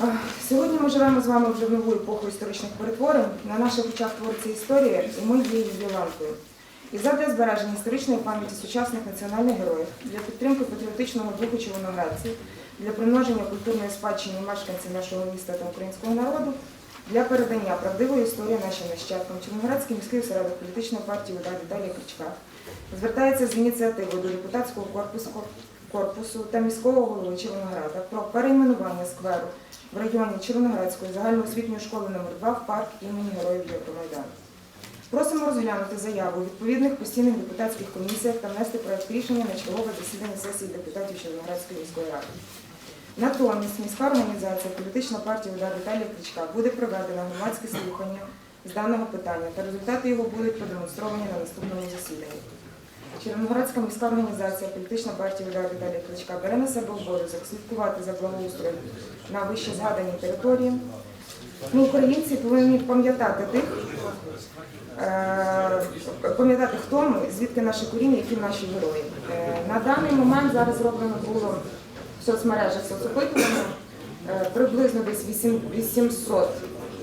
А, Сьогодні ми живемо з вами вже в нову епоху історичних перетворень. На наших очах твориться історія, і ми є її ланкою. І задля збереження історичної пам'яті сучасних національних героїв, для підтримки патріотичного духу червоноградців, для примноження культурної спадщини мешканців нашого міста та українського народу, для передання правдивої історії нашим нащадкам Червоноградський міський осередок політичної партії УДА Віталія Кричка звертається з ініціативою до депутатського корпусу, корпусу та міського голови Червонограда про перейменування скверу в районі Червоноградської загальноосвітньої школи номер 2 в парк імені Героїв Євромайдану. Просимо розглянути заяву відповідних постійних депутатських комісіях та внести проект рішення на чергове засідання сесії депутатів Червоноградської міської ради. Натомість міська організація політична партія «Удар» Віталія Кличка буде проведена громадське слухання з даного питання та результати його будуть продемонстровані на наступному засіданні. Червоноградська міська організація політична партія «Удар» Віталія Кличка бере на себе обов'язок слідкувати за благоустроєм на вище згаданій території. Ми, українці, повинні пам'ятати тих, е, пам'ятати, хто ми, звідки наші коріння, які наші герої. Е, На даний момент зараз зроблено було в соцмережах соцопитування. Е, Приблизно десь 800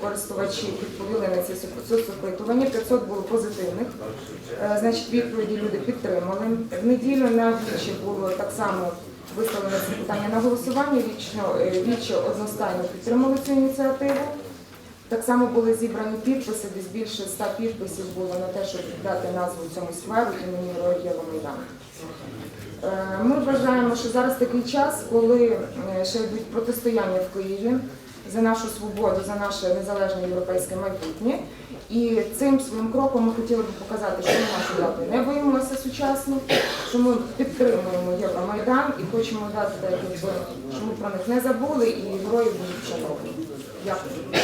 користувачів відповіли на ці соцопитування, 500 було позитивних. Е, Значить, відповіді люди підтримали. В неділю на вічі було так само виставлено це питання на голосування. Вічно, е, вічі одностайно підтримали цю ініціативу. Так само були зібрані підписи, десь більше ста підписів було на те, щоб дати назву цьому скверу імені Героїв Євромайдану. Е, Ми вважаємо, що зараз такий час, коли ще йдуть протистояння в Києві за нашу свободу, за наше незалежне європейське майбутнє. І цим своїм кроком ми хотіли б показати, що ми нашу дату не боїмося сучасно, що ми підтримуємо Євромайдан і хочемо дати якби, що ми про них не забули і герої будуть вшановані. Дякую.